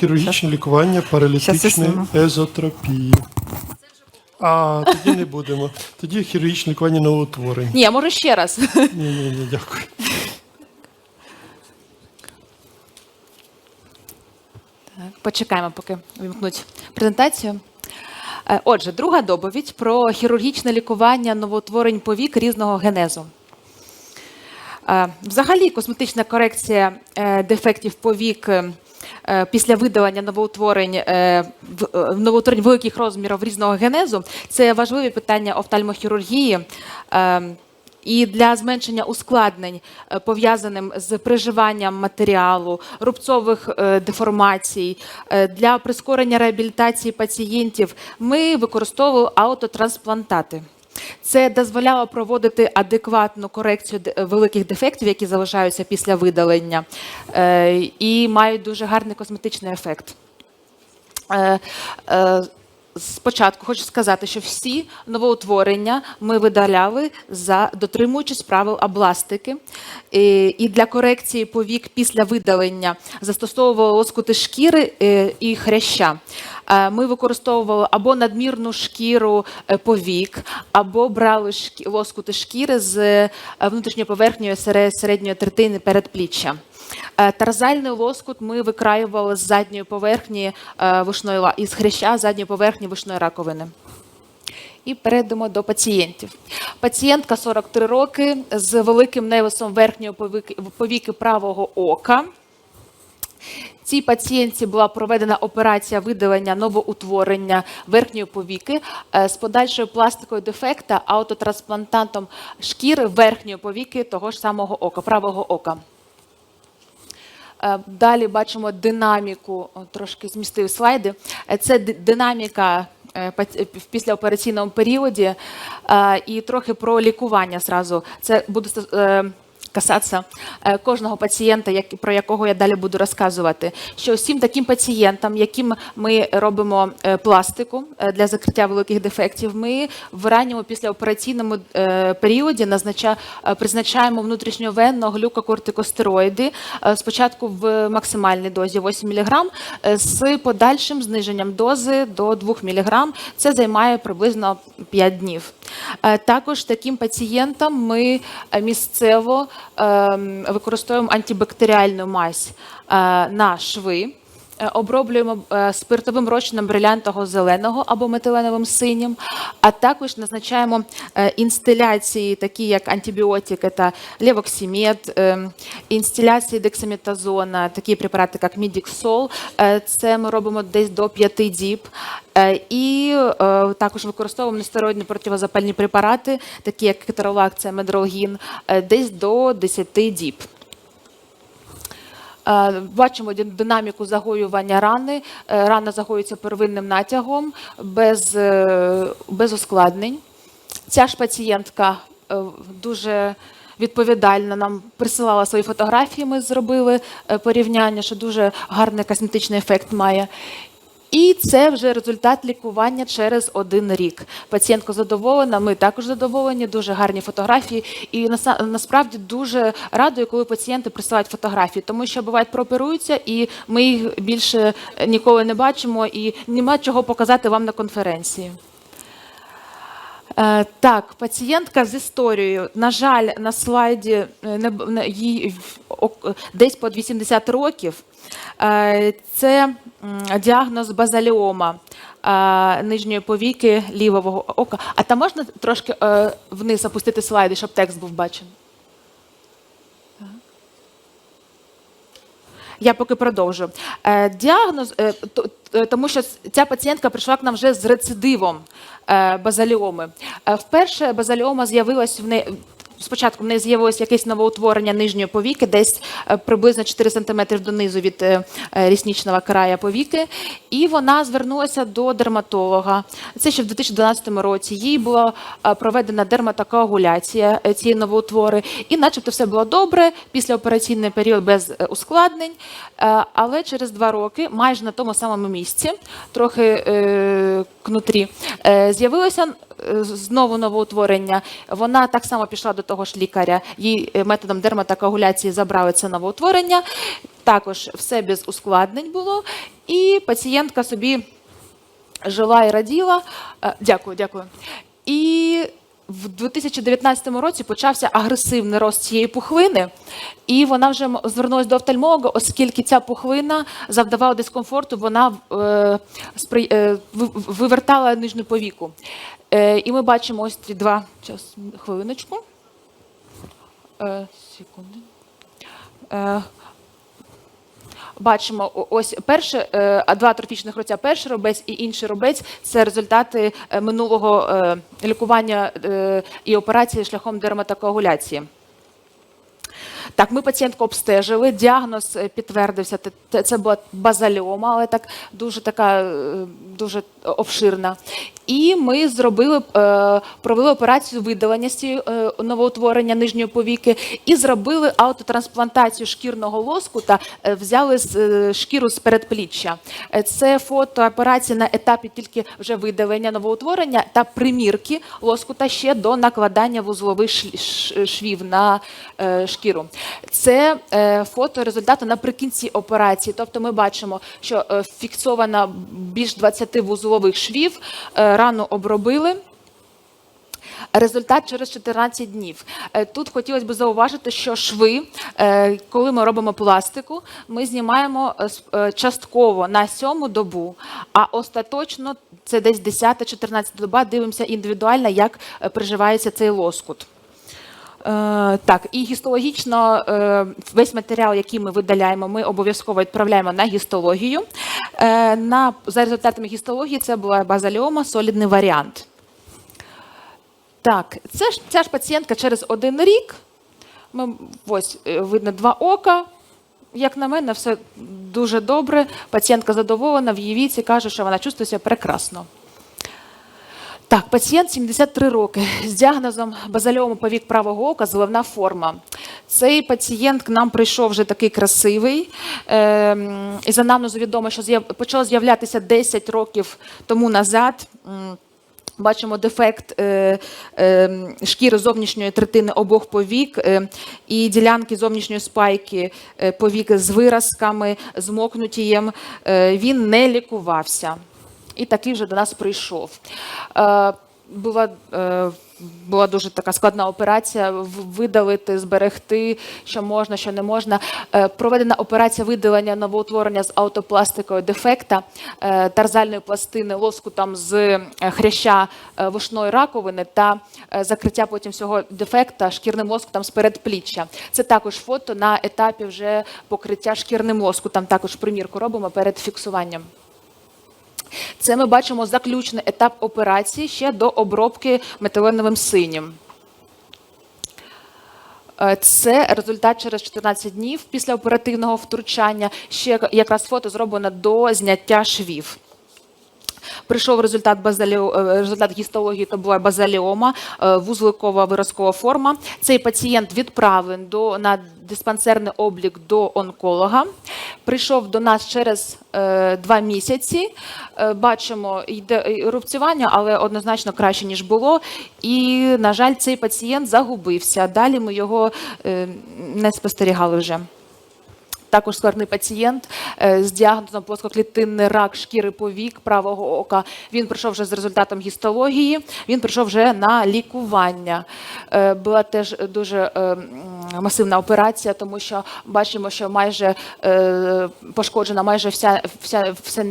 Хірургічне лікування паралітичної езотропії. А, тоді не будемо. Тоді хірургічне лікування новоутворень. Ні, а може ще раз. Ні, ні, ні, дякую. Так, почекаємо, поки вимкнуть презентацію. Е, Отже, друга доповідь про хірургічне лікування новоутворень повік різного генезу. Е, Взагалі, косметична корекція е, дефектів повік після видалення новоутворень, е, е, новоутворень великих розмірів різного генезу це важливі питання офтальмохірургії. е, І для зменшення ускладнень, е, пов'язаним з приживанням матеріалу, рубцових е, деформацій, е, для прискорення реабілітації пацієнтів, ми використовували аутотрансплантати. Це дозволяло проводити адекватну корекцію великих дефектів, які залишаються після видалення, е, і мають дуже гарний косметичний ефект. Спочатку хочу сказати, що всі новоутворення ми видаляли за дотримуючись правил абластики. І, для корекції повік після видалення застосовували лоскути шкіри е, і хряща. Е, Ми використовували або надмірну шкіру е, повік, або брали лоскути шкіри з внутрішньої поверхньої середньої третини передпліччя. Е, Тарзальний лоскут ми викраювали з задньої поверхні е, вушної ла- із хряща задньої поверхні вушної раковини. І перейдемо до пацієнтів. Пацієнтка 43 роки з великим невисом верхньої повіки, повіки правого ока. Цій пацієнтці була проведена операція видалення новоутворення верхньої повіки е, з подальшою пластикою дефекта аутотрансплантантом шкіри верхньої повіки того ж самого ока, правого ока. Е, Далі бачимо динаміку, трошки змістив слайди. Е, Це динаміка е, в післяопераційному періоді е, і трохи про лікування зразу. Це буде е, касатися е, кожного пацієнта, про якого я далі буду розказувати. Що всім таким пацієнтам, яким ми робимо е, пластику е, для закриття великих дефектів, ми в ранньому післяопераційному періоді призначаємо внутрішньовенно глюкокортикостероїди спочатку в максимальній дозі 8 мг з подальшим зниженням дози до 2 мг. Це займає приблизно 5 днів. Також таким пацієнтам ми місцево використовуємо антибактеріальну мазь е, на шви. Е, Оброблюємо е, спиртовим розчином брилянтового зеленого або метиленовим синім, а також назначаємо е, інстиляції, такі як антибіотики та левоксимет, інстиляції дексаметазона, такі препарати, як мідіксол. Це ми робимо десь до 5 діб. І також використовуємо нестероїдні противозапальні препарати, такі як кетеролакція, медролгін, е, десь до 10 діб. Е, Бачимо динаміку загоювання рани. Е, Рана загоюється первинним натягом без, е, без ускладнень. Ця ж пацієнтка дуже відповідальна нам присилала свої фотографії. Ми зробили порівняння, що дуже гарний косметичний ефект має. І це вже результат лікування через один рік. Пацієнтка задоволена, ми також задоволені, дуже гарні фотографії. І насправді дуже радую, коли пацієнти присилають фотографії, тому що бувають прооперуються, і ми їх більше ніколи не бачимо, і нема чого показати вам на конференції. Е, Так, пацієнтка з історією. На жаль, на слайді е, їй десь під 80 років. Е, Це діагноз базаліома е, нижньої повіки лівого ока. А там можна трошки е, вниз опустити слайди, щоб текст був бачений? Я поки продовжу. Діагноз, то- тому що ця пацієнтка прийшла к нам вже з рецидивом базаліоми. Вперше базаліома з'явилась в неї. Спочатку в неї з'явилось якесь новоутворення нижньої повіки, десь е, приблизно 4 см донизу від е, е, ріснічного края повіки, і вона звернулася до дерматолога. Це ще в 2012 році. Їй була проведена дерматокоагуляція цієї новоутвори, і начебто все було добре, післяопераційний період без ускладнень. Але через два роки, майже на тому самому місці, трохи кнутрі, з'явилося е, знову новоутворення. Вона так само пішла до того ж лікаря. Їй е, методом дерматокоагуляції забрали це новоутворення. Також все без ускладнень було. І пацієнтка собі жила і раділа. Е, Дякую, дякую. І в 2019 році почався агресивний рост цієї пухлини, і вона вже звернулася до офтальмолога, оскільки ця пухлина завдавала дискомфорту, вона е, спри- е, вивертала нижню повіку. Е, і ми бачимо ось ці два час, хвилиночку. Е, секунду. Е, бачимо ось перше, е, два атрофічних рубця, перший робець і інший робець це результати е, минулого е, лікування і операції шляхом дерматокоагуляції. Так, ми пацієнтку обстежили, діагноз підтвердився. Це була базальома, але так дуже така дуже обширна. І ми зробили, е, провели операцію видалення цієї е, новоутворення нижньої повіки і зробили аутотрансплантацію шкірного лоску та е, взяли шкіру з передпліччя. Це фото операції на етапі тільки вже видалення новоутворення та примірки лоскута ще до накладання вузлових швів на шкіру. Це фото результату наприкінці операції. Тобто ми бачимо, що фіксовано більш 20 вузлових швів, рану обробили. Результат через 14 днів. Е, Тут хотілося б зауважити, що шви, е, коли ми робимо пластику, ми знімаємо е, частково на сьому добу, а остаточно це десь 10-14 доба. Дивимося індивідуально, як приживається цей лоскут. Е, так, і гістологічно е, весь матеріал, який ми видаляємо, ми обов'язково відправляємо на гістологію. Е, на, за результатами гістології це була базаліома, солідний варіант. Так, це ж ця ж пацієнтка через один рік. Ми, ось видно два ока. Як на мене, все дуже добре. Пацієнтка задоволена в її віці, каже, що вона чувствує себе прекрасно. Так, пацієнт 73 роки з діагнозом базальовому повік правого ока, зеленна форма. Цей пацієнт к нам прийшов вже такий красивий. Ем, і за анамнезу відомо, що почало з'являтися 10 років тому назад. Бачимо дефект е, е, шкіри зовнішньої третини обох повік е, і ділянки зовнішньої спайки е, повік з виразками, з мокнутієм. Е, він не лікувався. І такий вже до нас прийшов. Е, була, е, була дуже така складна операція видалити, зберегти, що можна, що не можна. Е, проведена операція видалення новоутворення з аутопластикою дефекта, тарзальної пластини, лоскутом з е, хряща вушної раковини та закриття потім всього дефекта шкірним лоскутом з передпліччя. Це також фото на етапі вже покриття шкірним лоскутом. Також примірку робимо перед фіксуванням. Це ми бачимо заключний етап операції ще до обробки метиленовим синім. Е, Це результат через 14 днів після оперативного втручання. Ще якраз фото зроблено до зняття швів. Прийшов результат базаліо, е, результат гістології, то була базаліома, е, вузликова виразкова форма. Цей пацієнт відправлений до на диспансерний облік до онколога. Прийшов до нас через е, два місяці. Бачимо, йде рубцювання, але однозначно краще ніж було. І на жаль, цей пацієнт загубився. Далі ми його не спостерігали вже. Також складний пацієнт е, з діагнозом плоскоклітинний рак шкіри повік правого ока. Він прийшов вже з результатом гістології. Він прийшов вже на лікування. Е, Була теж дуже е, масивна операція, тому що бачимо, що майже пошкоджена майже вся вся вся,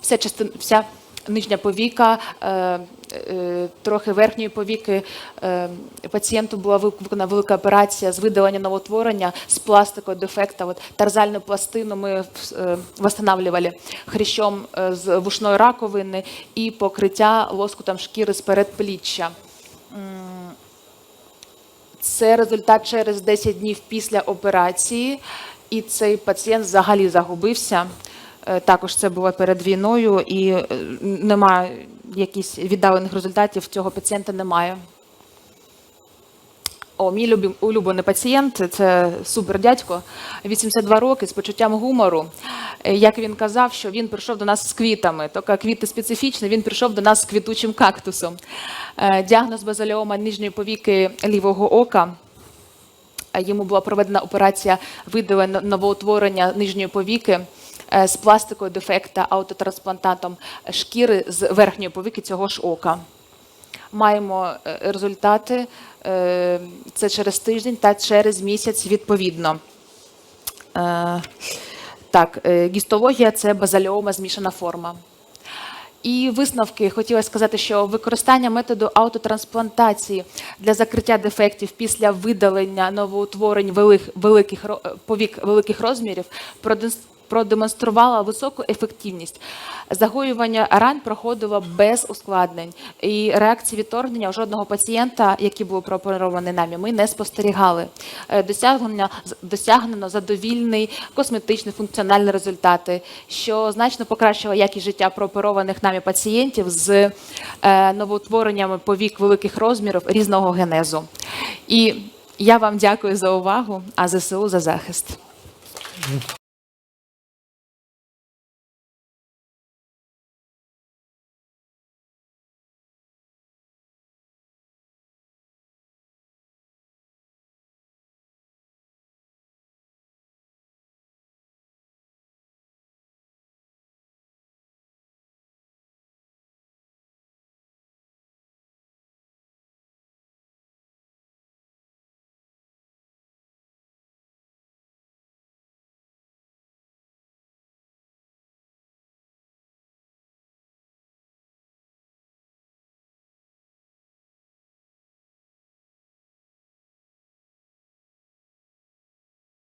вся частина вся. Нижня повіка, е, е, трохи верхньої повіки. Е, Пацієнту була виконана велика операція з видалення новотворення з пластикою дефекта. От тарзальну пластину ми восстанавливали хрящом з вушної раковини і покриття лоскутом шкіри з передпліччя. Це результат через 10 днів після операції, і цей пацієнт взагалі загубився. Е, Також це було перед війною, і е, немає якихось віддалених результатів. Цього пацієнта немає. О, мій любим, улюблений пацієнт це супер дядько, 82 роки з почуттям гумору. Е, Як він казав, що він прийшов до нас з квітами, тільки квіти специфічні, він прийшов до нас з квітучим кактусом. Діагноз базальома нижньої повіки лівого ока. Йому була проведена операція видалення новоутворення нижньої повіки. Е, з пластикою дефекта аутотрансплантатом шкіри з верхньої повіки цього ж ока. Маємо е, результати е, це через тиждень та через місяць відповідно. Так, гістологія це базальома змішана форма. І висновки хотіла сказати, що використання методу аутотрансплантації для закриття дефектів після видалення новоутворень велик- великих е, повік великих розмірів продемонструвала високу ефективність. Загоювання ран проходило без ускладнень, і реакції відторгнення у жодного пацієнта, які були прооперовані нами, ми не спостерігали. Е, Досягнення досягнено задовільний косметичний функціональні результати, що значно покращило якість життя прооперованих нами пацієнтів з е, новоутвореннями повік великих розмірів різного генезу. І я вам дякую за увагу, а ЗСУ за захист.